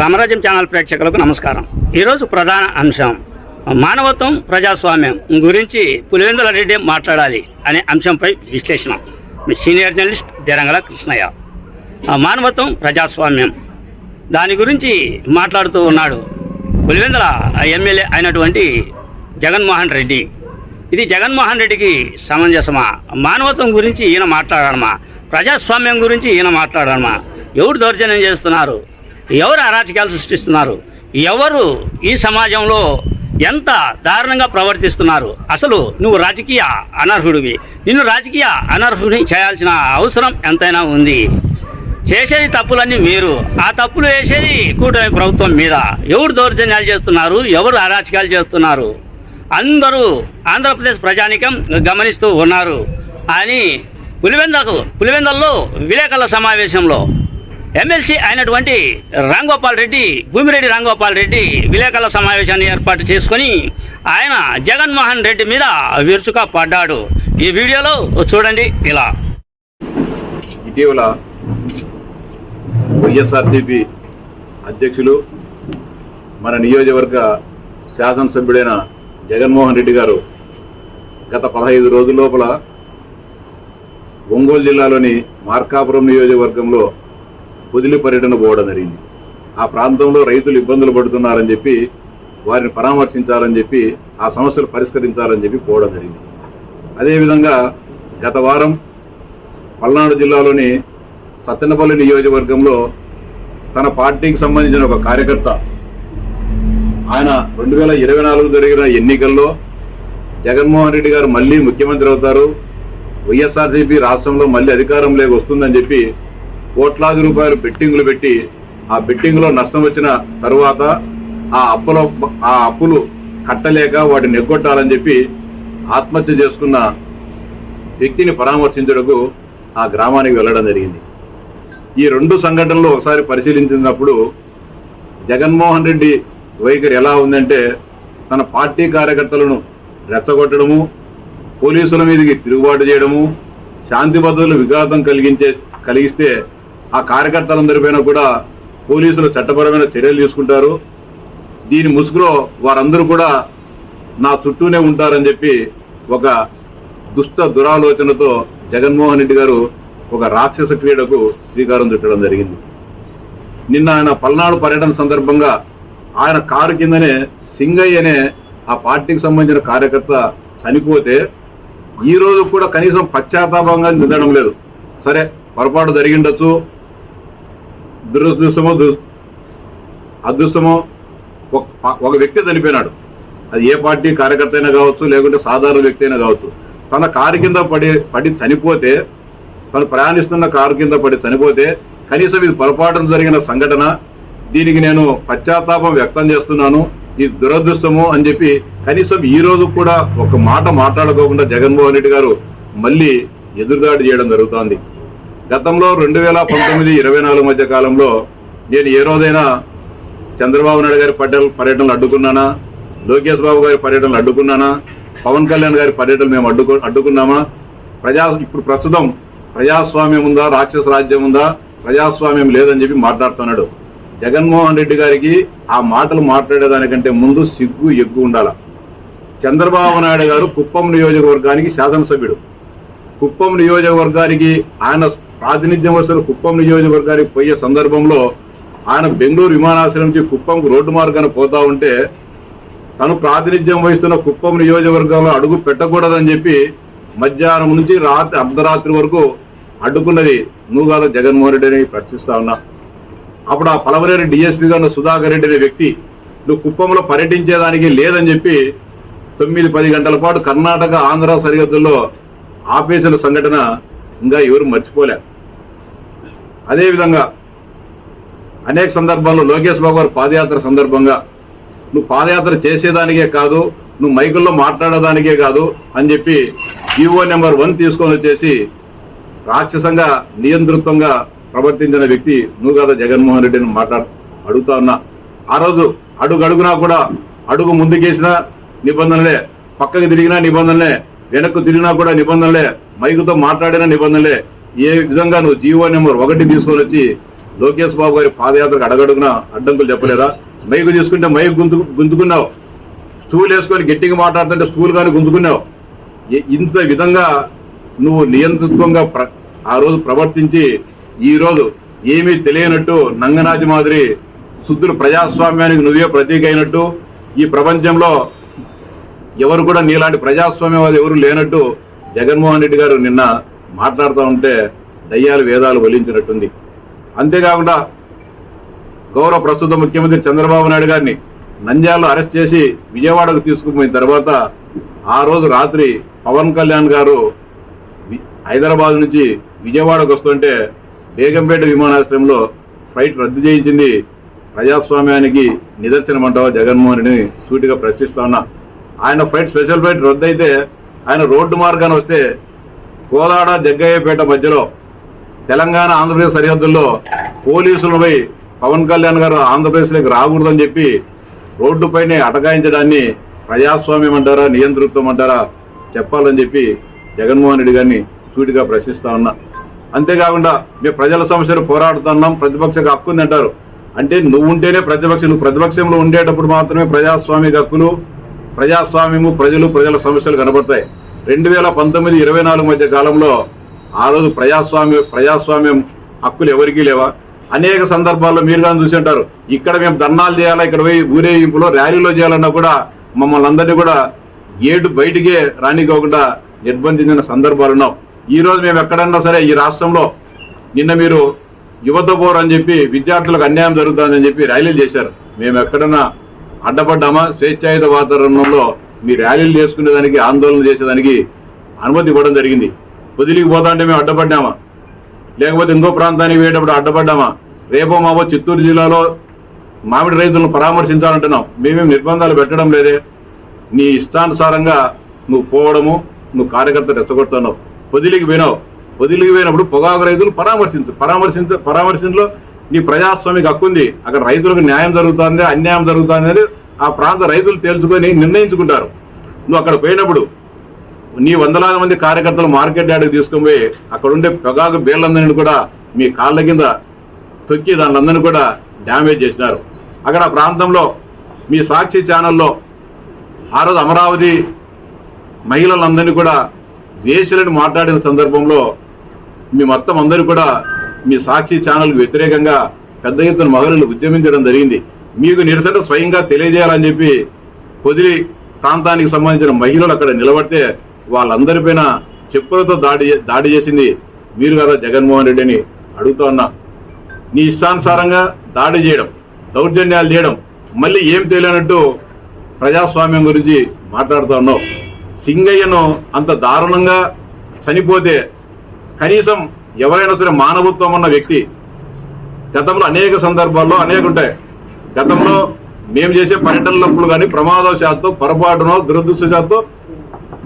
రామరాజ్యం channel ప్రేక్షకులకు నమస్కారం. ఈరోజు ప్రధాన అంశం మానవత్వం ప్రజాస్వామ్యం గురించి పులివెందుల రెడ్డి మాట్లాడాలి అనే అంశంపై విశ్లేషణ. మీ సీనియర్ జర్నలిస్ట్ దేరంగల కృష్ణయ్య. మానవత్వం ప్రజాస్వామ్యం దాని గురించి మాట్లాడుతూ ఉన్నాడు పులివెందుల ఎమ్మెల్యే అయినటువంటి జగన్మోహన్ రెడ్డి. ఇది జగన్మోహన్ రెడ్డికి సమంజసమా? మానవత్వం గురించి ఈయన మాట్లాడడమా ప్రజాస్వామ్యం గురించి ఈయన మాట్లాడడమా ఎవరు దౌర్జన్యం చేస్తున్నారు? ఎవరు అరాచకాలు సృష్టిస్తున్నారు? ఎవరు ఈ సమాజంలో ఎంత దారుణంగా ప్రవర్తిస్తున్నారు? అసలు నువ్వు రాజకీయ అనర్హుడివి. నిన్ను రాజకీయ అనర్హుడిని చేయాల్సిన అవసరం ఎంతైనా ఉంది. చేసేది తప్పులన్నీ మీరు. ఆ తప్పులు వేసేది కూటమి ప్రభుత్వం మీద. ఎవరు దౌర్జన్యాలు చేస్తున్నారు? ఎవరు అరాచకాలు చేస్తున్నారు? అందరూ ఆంధ్రప్రదేశ్ ప్రజానికం గమనిస్తూ ఉన్నారు. అని పులివెందకు పులివెందల్లో విలేకరుల సమావేశంలో ఎమ్మెల్సీ అయినటువంటి రాంగోపాల్ రెడ్డి భూమిరెడ్డి రాంగోపాల్ రెడ్డి విలేకరుల సమావేశాన్ని ఏర్పాటు చేసుకొని ఆయన జగన్మోహన్ రెడ్డి మీద విరుచుగా పడ్డాడు. ఈ వీడియోలో చూడండి ఇలా. ఇటీవల వైఎస్ఆర్సీపీ అధ్యక్షులు మన నియోజకవర్గ శాసనసభ్యుడైన జగన్మోహన్ రెడ్డి గారు గత పదహైదు రోజుల లోపల ఒంగోలు జిల్లాలోని మార్కాపురం నియోజకవర్గంలో పొదిలి పర్యటన పోవడం జరిగింది. ఆ ప్రాంతంలో రైతులు ఇబ్బందులు పడుతున్నారని చెప్పి వారిని పరామర్శించాలని చెప్పి ఆ సమస్యలు పరిష్కరించాలని చెప్పి పోవడం జరిగింది. అదేవిధంగా గత వారం పల్నాడు జిల్లాలోని సత్తెనపల్లి నియోజకవర్గంలో తన పార్టీకి సంబంధించిన ఒక కార్యకర్త ఆయన రెండు వేల ఇరవై నాలుగు జరిగిన ఎన్నికల్లో జగన్మోహన్ రెడ్డి గారు మళ్ళీ ముఖ్యమంత్రి అవుతారు. వైఎస్ఆర్సీపీ రాష్ట్రంలో మళ్ళీ అధికారంలోకి వస్తుందని చెప్పి కోట్లాది రూపాయలు బెట్టింగ్లు పెట్టి ఆ బెట్టింగ్లో నష్టం వచ్చిన తరువాత ఆ అప్పులో ఆ అప్పులు కట్టలేక వాటిని ఎగ్గొట్టాలని చెప్పి ఆత్మహత్య చేసుకున్న వ్యక్తిని పరామర్శించడకు ఆ గ్రామానికి వెళ్ళడం జరిగింది. ఈ రెండు సంఘటనలు ఒకసారి పరిశీలించినప్పుడు జగన్మోహన్ రెడ్డి వైఖరి ఎలా ఉందంటే తన పార్టీ కార్యకర్తలను రెచ్చగొట్టడము పోలీసుల మీదకి తిరుగుబాటు చేయడము శాంతి భద్రతలు విఘాతం కలిగించే కలిగిస్తే ఆ కార్యకర్తలందరిపైన కూడా పోలీసులు చట్టపరమైన చర్యలు తీసుకుంటారు. దీని ముసుగులో వారందరూ కూడా నా చుట్టూనే ఉంటారని చెప్పి ఒక దుష్ట దురాలోచనతో జగన్మోహన్ రెడ్డి గారు ఒక రాక్షస క్రీడకు శ్రీకారం చుట్టడం జరిగింది. నిన్న ఆయన పల్నాడు పర్యటన సందర్భంగా ఆయన కారు కిందనే సింగయ్య అనే ఆ పార్టీకి సంబంధించిన కార్యకర్త చనిపోతే ఈ రోజు కూడా కనీసం పశ్చాత్తాపంగా నిందడం లేదు. సరే పొరపాటు జరిగిండొచ్చు దురదృష్టమో దు అదృష్టమో ఒక ఒక వ్యక్తి చనిపోయినాడు. అది ఏ పార్టీ కార్యకర్త అయినా కావచ్చు లేకుంటే సాధారణ వ్యక్తి అయినా కావచ్చు. తన కారు కింద పడి పడి చనిపోతే తను ప్రయాణిస్తున్న కారు కింద పడి చనిపోతే కనీసం ఇది పొరపాటున జరిగిన సంఘటన దీనికి నేను పశ్చాత్తాపం వ్యక్తం చేస్తున్నాను. ఇది దురదృష్టము అని చెప్పి కనీసం ఈ రోజు కూడా ఒక మాట మాట్లాడుకోకుండా జగన్మోహన్ రెడ్డి గారు మళ్ళీ ఎదురుదాడి చేయడం జరుగుతోంది. గతంలో రెండు వేల పంతొమ్మిది ఇరవై నాలుగు మధ్య కాలంలో నేను ఏ రోజైనా చంద్రబాబు నాయుడు గారి పర్యటన పర్యటనలు అడ్డుకున్నానా? లోకేష్ బాబు గారి పర్యటనలు అడ్డుకున్నానా? పవన్ కళ్యాణ్ గారి పర్యటనలు మేము అడ్డుకు అడ్డుకున్నామా? ప్రజా ఇప్పుడు ప్రస్తుతం ప్రజాస్వామ్యం ఉందా? రాక్షస రాజ్యం ఉందా? ప్రజాస్వామ్యం లేదని చెప్పి మాట్లాడుతున్నాడు. జగన్మోహన్ రెడ్డి గారికి ఆ మాటలు మాట్లాడేదానికంటే ముందు సిగ్గు ఎగ్గు ఉండాల? చంద్రబాబు నాయుడు గారు కుప్పం నియోజకవర్గానికి శాసనసభ్యుడు. కుప్పం నియోజకవర్గానికి ఆయన ప్రాతినిధ్యం వస్తున్న కుప్పం నియోజకవర్గానికి పోయే సందర్భంలో ఆయన బెంగళూరు విమానాశ్రయం నుంచి కుప్పంకు రోడ్డు మార్గాన పోతా ఉంటే తను ప్రాతినిధ్యం వహిస్తున్న కుప్పం నియోజకవర్గంలో అడుగు పెట్టకూడదని చెప్పి మధ్యాహ్నం నుంచి రాత్రి అర్ధరాత్రి వరకు అడ్డుకున్నది నూగాల జగన్మోహన్ రెడ్డిని ప్రశ్నిస్తా ఉన్నా. అప్పుడు ఆ పలవరేరు డిఎస్పీగా గారు సుధాకర్ రెడ్డి అనే వ్యక్తి నువ్వు కుప్పంలో పర్యటించేదానికి లేదని చెప్పి తొమ్మిది పది గంటల పాటు కర్ణాటక ఆంధ్ర సరిహద్దుల్లో ఆపేసిన సంఘటన ఇంకా ఎవరు మర్చిపోలే. అదేవిధంగా అనేక సందర్భాల్లో లోకేష్ బాబు గారు పాదయాత్ర సందర్భంగా నువ్వు పాదయాత్ర చేసేదానికే కాదు నువ్వు మైకుల్లో మాట్లాడేదానికే కాదు అని చెప్పి ఈఓ నెంబర్ వన్ తీసుకొని వచ్చేసి రాక్షసంగా నియంతృత్వంగా ప్రవర్తించిన వ్యక్తి నువ్వు కదా జగన్మోహన్ రెడ్డిని మాట్లాడు అడుగుతా ఉన్నా. ఆ రోజు అడుగు అడుగునా కూడా అడుగు ముందుకేసినా నిబంధనలే పక్కకి తిరిగినా నిబంధనలే వెనక్కు తిరిగినా కూడా నిబంధనలే మైకుతో మాట్లాడిన నిబంధనలే ఏ విధంగా నువ్వు జీవో నెంబర్ ఒకటి తీసుకొని వచ్చి లోకేష్ బాబు గారి పాదయాత్రకు అడగడుగున అడ్డంకులు చెప్పలేదా? మైకు తీసుకుంటే మైకు గుంతు గుంతుకున్నావు. స్టూల్ వేసుకొని గట్టిగా మాట్లాడుతుంటే స్టూల్ కానీ గుంతుకున్నావు. ఇంత విధంగా నువ్వు నియంతృత్వంగా ప్ర- ఆ రోజు ప్రవర్తించి ఈ రోజు ఏమీ తెలియనట్టు నంగనాథి మాదిరి శుద్ధులు ప్రజాస్వామ్యానికి నువ్వే ప్రతీక అయినట్టు ఈ ప్రపంచంలో ఎవరు కూడా నీలాంటి ప్రజాస్వామ్యవాది ఎవరు లేనట్టు జగన్మోహన్ రెడ్డి గారు నిన్న మాట్లాడుతూ ఉంటే దయ్యాలు వేదాలు వలించినట్టుంది. అంతేకాకుండా గౌరవ ప్రస్తుత ముఖ్యమంత్రి చంద్రబాబు నాయుడు గారిని నంద్యాలలో అరెస్ట్ చేసి విజయవాడకు తీసుకుపోయిన తర్వాత ఆ రోజు రాత్రి పవన్ కళ్యాణ్ గారు హైదరాబాద్ నుంచి విజయవాడకు వస్తుంటే బేగంపేట విమానాశ్రయంలో ఫ్లైట్ రద్దు చేయించింది ప్రజాస్వామ్యానికి నిదర్శనం అంటావా జగన్మోహన్ రెడ్డిని సూటిగా ప్రశ్నిస్తా ఉన్నా. ఆయన ఫ్లైట్ స్పెషల్ ఫ్లైట్ రద్దు అయితే ఆయన రోడ్డు మార్గాన్ని వస్తే కోలాడ జగ్గయ్యపేట మధ్యలో తెలంగాణ ఆంధ్రప్రదేశ్ సరిహద్దుల్లో పోలీసులపై పవన్ కళ్యాణ్ గారు ఆంధ్రప్రదేశ్లోకి రాకూడదని చెప్పి రోడ్డుపైనే అటకాయించడాన్ని ప్రజాస్వామ్యం అంటారా నియంతృత్వం అంటారా చెప్పాలని చెప్పి జగన్మోహన్ రెడ్డి గారిని సూటిగా ప్రశ్నిస్తా ఉన్నా. అంతేకాకుండా మేము ప్రజల సమస్యలు పోరాడుతున్నాం ప్రతిపక్ష హక్కు అంటారు అంటే నువ్వు ఉంటేనే ప్రతిపక్షం నువ్వు ప్రతిపక్షంలో ఉండేటప్పుడు మాత్రమే ప్రజాస్వామిక హక్కులు ప్రజాస్వామ్యము ప్రజలు ప్రజల సమస్యలు కనబడతాయి. రెండు వేల పంతొమ్మిది ఇరవై నాలుగు మధ్య కాలంలో ఆ రోజు ప్రజాస్వామ్య ప్రజాస్వామ్యం హక్కులు ఎవరికీ లేవా? అనేక సందర్భాల్లో మీరు కానీ చూసి ఉంటారు ఇక్కడ మేము ధర్నాలు చేయాలా? ఇక్కడ పోయి ఊరేగింపులో ర్యాలీలో చేయాలన్నా కూడా మమ్మల్ని అందరినీ కూడా గేటు బయటికే రానికోకుండా నిర్బంధించిన సందర్భాలు ఉన్నాం. ఈ రోజు మేము ఎక్కడన్నా సరే ఈ రాష్ట్రంలో నిన్న మీరు యువత పోరు అని చెప్పి విద్యార్థులకు అన్యాయం జరుగుతుందని చెప్పి ర్యాలీలు చేశారు. మేము ఎక్కడన్నా అడ్డపడ్డామా? స్వేచ్ఛాయుత వాతావరణంలో మీ ర్యాలీలు చేసుకునేదానికి ఆందోళన చేసేదానికి అనుమతి ఇవ్వడం జరిగింది. వదిలికి పోతా అంటే మేము అడ్డపడ్డామా? లేకపోతే ఇంకో ప్రాంతానికి పోయేటప్పుడు అడ్డపడ్డామా? రేపో మావో చిత్తూరు జిల్లాలో మామిడి రైతులను పరామర్శించాలంటున్నాం. మేమేం నిర్బంధాలు పెట్టడం లేదే. నీ ఇష్టానుసారంగా నువ్వు పోవడము నువ్వు కార్యకర్త రెచ్చగొడుతున్నావు. వదిలికి పోయినావు. వదిలికి పోయినప్పుడు పొగాకు రైతులు పరామర్శించు పరామర్శించ పరామర్శించలో నీ ప్రజాస్వామికి హక్కు ఉంది అక్కడ రైతులకు న్యాయం జరుగుతుంది అన్యాయం జరుగుతుంది అనేది ఆ ప్రాంత రైతులు తేల్చుకొని నిర్ణయించుకుంటారు. నువ్వు అక్కడ పోయినప్పుడు నీ వందలాది మంది కార్యకర్తలు మార్కెట్ యార్డ్కి తీసుకొని పోయి అక్కడ ఉండే పొగాకు బేళ్ళందరినీ కూడా మీ కాళ్ళ కింద తొక్కి దానిలందరినీ కూడా డ్యామేజ్ చేసినారు. అక్కడ ఆ ప్రాంతంలో మీ సాక్షి ఛానల్లో ఆ రోజు అమరావతి మహిళలందరినీ కూడా వేసులని మాట్లాడిన సందర్భంలో మీ మొత్తం అందరూ కూడా మీ సాక్షి ఛానల్కి వ్యతిరేకంగా పెద్ద ఎత్తున మహిళలు ఉద్యమించడం జరిగింది. మీకు నిరసన స్వయంగా తెలియజేయాలని చెప్పి పొదిలి ప్రాంతానికి సంబంధించిన మహిళలు అక్కడ నిలబడితే వాళ్ళందరిపైన చెప్పులతో దాడి దాడి చేసింది మీరు కదా జగన్మోహన్ రెడ్డిని అడుగుతా ఉన్నా. నీ ఇష్టానుసారంగా దాడి చేయడం దౌర్జన్యాలు చేయడం మళ్ళీ ఏం తెలియనట్టు ప్రజాస్వామ్యం గురించి మాట్లాడుతూ ఉన్నావు. సింగయ్యను అంత దారుణంగా చనిపోతే కనీసం ఎవరైనా సరే మానవత్వం ఉన్న వ్యక్తి గతంలో అనేక సందర్భాల్లో అనేక ఉంటాయి. గతంలో మేము చేసే పర్యటనలప్పుడు కానీ ప్రమాదవశాత్తు పొరపాటునో దురదృష్టశాత్తు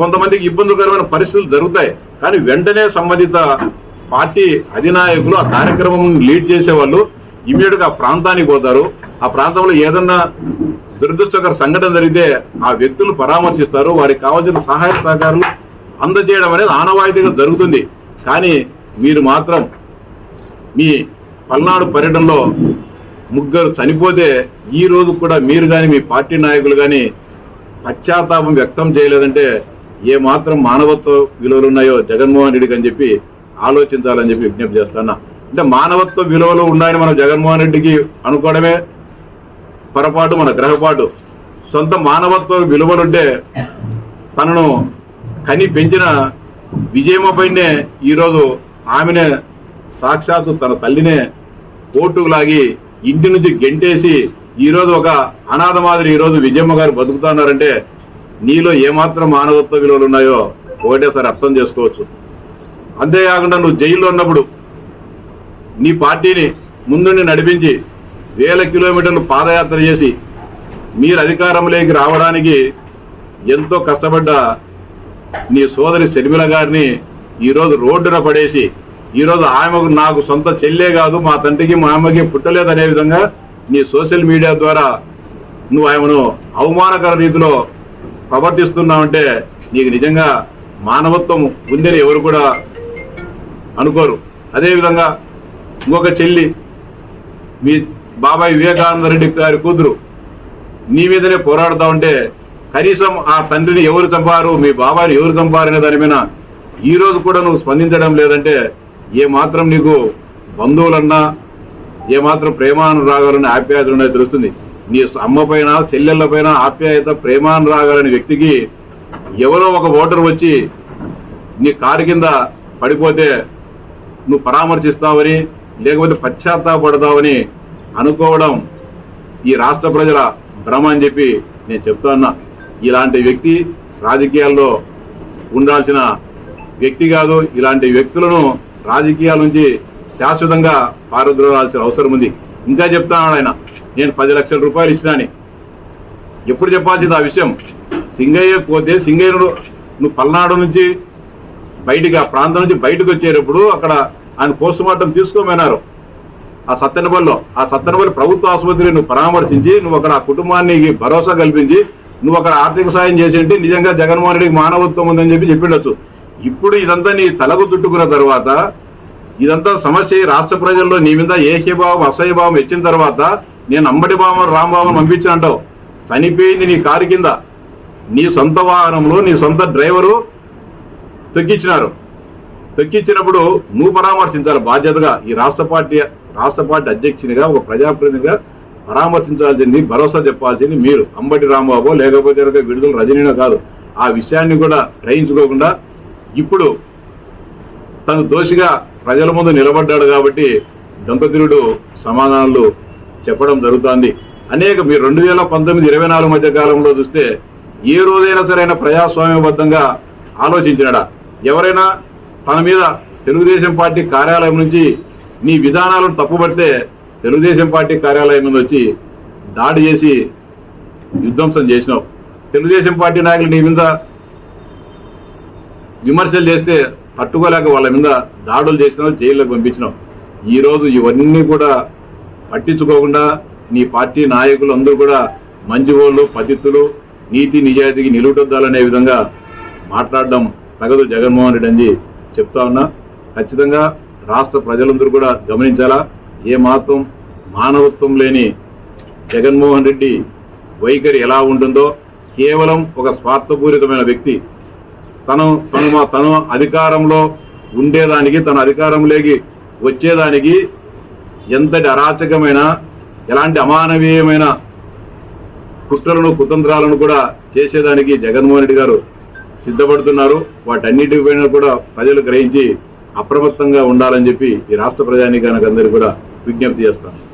కొంతమందికి ఇబ్బందికరమైన పరిస్థితులు జరుగుతాయి. కానీ వెంటనే సంబంధిత పార్టీ అధినాయకులు ఆ కార్యక్రమం లీడ్ చేసే వాళ్ళు ఇమీడియట్గా ప్రాంతానికి పోతారు. ఆ ప్రాంతంలో ఏదన్నా దురదృష్టకర సంఘటన జరిగితే ఆ వ్యక్తులు పరామర్శిస్తారు. వారికి కావాల్సిన సహాయ సహకారాలు అందజేయడం అనేది ఆనవాయితీగా జరుగుతుంది. కానీ మీరు మాత్రం మీ పల్నాడు పర్యటనలో ముగ్గురు చనిపోతే ఈ రోజు కూడా మీరు కానీ మీ పార్టీ నాయకులు కానీ పశ్చాత్తాపం వ్యక్తం చేయలేదంటే ఏ మాత్రం మానవత్వ విలువలు ఉన్నాయో జగన్మోహన్ రెడ్డికి అని చెప్పి ఆలోచించాలని చెప్పి విజ్ఞప్తి చేస్తున్నా అంటే మానవత్వ విలువలు ఉన్నాయని మనం జగన్మోహన్ రెడ్డికి అనుకోవడమే పొరపాటు మన గ్రహపాటు. సొంత మానవత్వ విలువలుంటే తనను కని పెంచిన విజయమ్మపైనే ఈరోజు ఆమెనే సాక్షాత్తు తన తల్లినే కోర్టుకు లాగి ఇంటి నుంచి గెంటేసి ఈరోజు ఒక అనాథ మాదిరి ఈరోజు విజయమ్మ గారు బతుకుతున్నారంటే నీలో ఏమాత్రం మానవత్వ విలువలు ఉన్నాయో ఒకటేసారి అర్థం చేసుకోవచ్చు. అంతేకాకుండా నువ్వు జైల్లో ఉన్నప్పుడు నీ పార్టీని ముందుండి నడిపించి వేల కిలోమీటర్లు పాదయాత్ర చేసి మీరు అధికారంలోకి రావడానికి ఎంతో కష్టపడ్డ నీ సోదరి శర్మిల గారిని ఈరోజు రోడ్డున పడేసి ఈరోజు ఆమెకు నాకు సొంత చెల్లే కాదు మా తండ్రికి మా అమ్మకి పుట్టలేదు అనే విధంగా నీ సోషల్ మీడియా ద్వారా నువ్వు ఆమెను అవమానకర రీతిలో ప్రవర్తిస్తున్నావంటే నీకు నిజంగా మానవత్వం ఉందని ఎవరు కూడా అనుకోరు. అదేవిధంగా ఇంకొక చెల్లి మీ బాబాయ్ వివేకానంద రెడ్డి గారి కూతురు నీ మీదనే పోరాడుతా ఉంటే కనీసం ఆ తండ్రిని ఎవరు చంపారు మీ బాబాయిని ఎవరు చంపారు అనే దాని మీద ఈ రోజు కూడా నువ్వు స్పందించడం లేదంటే ఏ మాత్రం నీకు బంధువులన్నా ఏ మాత్రం ప్రేమానురాగాలని ఆప్యాయత ఉన్నది తెలుస్తుంది. నీ అమ్మ పైన చెల్లెళ్ళ పైన ఆప్యాయత ప్రేమానురాగాలని వ్యక్తికి ఎవరో ఒక ఓటర్ వచ్చి నీ కారు కింద పడిపోతే నువ్వు పరామర్శిస్తావని లేకపోతే పశ్చాత్తాపడతావని అనుకోవడం ఈ రాష్ట్ర ప్రజల భ్రమ అని చెప్పి నేను చెప్తా ఉన్నా. ఇలాంటి వ్యక్తి రాజకీయాల్లో ఉండాల్సిన వ్యక్తి కాదు. ఇలాంటి వ్యక్తులను రాజకీయాల నుంచి శాశ్వతంగా పారద్రోలాల్సిన అవసరం ఉంది. ఇంకా చెప్తాను ఆయన నేను పది లక్షల రూపాయలు ఇచ్చినాని ఎప్పుడు చెప్పాల్సింది ఆ విషయం? సింగయ్య పోతే సింగయ్యను నువ్వు పల్నాడు నుంచి బయటికి ఆ ప్రాంతం నుంచి బయటకు వచ్చేటప్పుడు అక్కడ ఆయన పోస్ట్ మార్టం తీసుకోమన్నారు. ఆ సత్తెనపల్లిలో ఆ సత్తెనపల్లి ప్రభుత్వ ఆసుపత్రి నువ్వు పరామర్శించి నువ్వు అక్కడ ఆ కుటుంబానికి భరోసా కల్పించి నువ్వు అక్కడ ఆర్థిక సాయం చేసింటే నిజంగా జగన్మోహన్ రెడ్డికి మానవత్వం ఉందని చెప్పి చెప్పిండొచ్చు. ఇప్పుడు ఇదంతా నీ తలకు చుట్టుకున్న తర్వాత ఇదంతా సమస్య ఈ రాష్ట్ర ప్రజల్లో నీ మీద ఏహ్యభావం అసహ్యభావం ఇచ్చిన తర్వాత నేను అంబటి బామ రాంబాబుని పంపించిన అంటావు. చనిపోయింది నీ కారు కింద. నీ సొంత వాహనంలో నీ సొంత డ్రైవరు తొక్కిచ్చినారు. తొక్కిచ్చినప్పుడు నువ్వు పరామర్శించాలి బాధ్యతగా ఈ రాష్ట్ర పార్టీ రాష్ట్ర పార్టీ అధ్యక్షునిగా ఒక ప్రజాప్రతినిధిగా పరామర్శించాల్సింది భరోసా చెప్పాల్సింది మీరు. అంబటి రాంబాబు లేకపోతే విడుదల రజనీనో కాదు. ఆ విషయాన్ని కూడా గ్రహించుకోకుండా ఇప్పుడు తను దోషిగా ప్రజల ముందు నిలబడ్డాడు కాబట్టి దంపతులుడు సమాధానాలు చెప్పడం జరుగుతోంది. అనేక మీరు రెండు వేల పంతొమ్మిది ఇరవై నాలుగు మధ్య కాలంలో చూస్తే ఏ రోజైనా సరైన ప్రజాస్వామ్యబద్ధంగా ఆలోచించినడా. ఎవరైనా తన మీద తెలుగుదేశం పార్టీ కార్యాలయం నుంచి నీ విధానాలను తప్పుపడితే తెలుగుదేశం పార్టీ కార్యాలయం మీద వచ్చి దాడి చేసి విధ్వంసం చేసినావు. తెలుగుదేశం పార్టీ నాయకులు నీ మీద విమర్శలు చేస్తే తట్టుకోలేక వాళ్ళ మీద దాడులు చేసినావు జైల్లోకి పంపించినావు. ఈ రోజు ఇవన్నీ కూడా పట్టించుకోకుండా నీ పార్టీ నాయకులు అందరూ కూడా మంచివాళ్ళు పతిత్తులు నీతి నిజాయితీకి నిలువటొద్దాలనే విధంగా మాట్లాడడం తగదు జగన్మోహన్ రెడ్డి అని చెప్తా ఉన్నా. ఖచ్చితంగా రాష్ట్ర ప్రజలందరూ కూడా గమనించాలా ఏ మాత్రం మానవత్వం లేని జగన్మోహన్ రెడ్డి వైఖరి ఎలా ఉంటుందో కేవలం ఒక స్వార్థపూరితమైన వ్యక్తి తను తను తను అధికారంలో ఉండేదానికి తన అధికారంలోకి వచ్చేదానికి ఎంతటి అరాచకమైన ఎలాంటి అమానవీయమైన కుట్రలను కుతంత్రాలను కూడా చేసేదానికి జగన్మోహన్ రెడ్డి గారు సిద్ధపడుతున్నారు. వాటన్నిటిపైన కూడా ప్రజలు గ్రహించి అప్రమత్తంగా ఉండాలని చెప్పి ఈ రాష్ట్ర ప్రజానీకానికి అందరికీ కూడా విజ్ఞప్తి చేస్తాను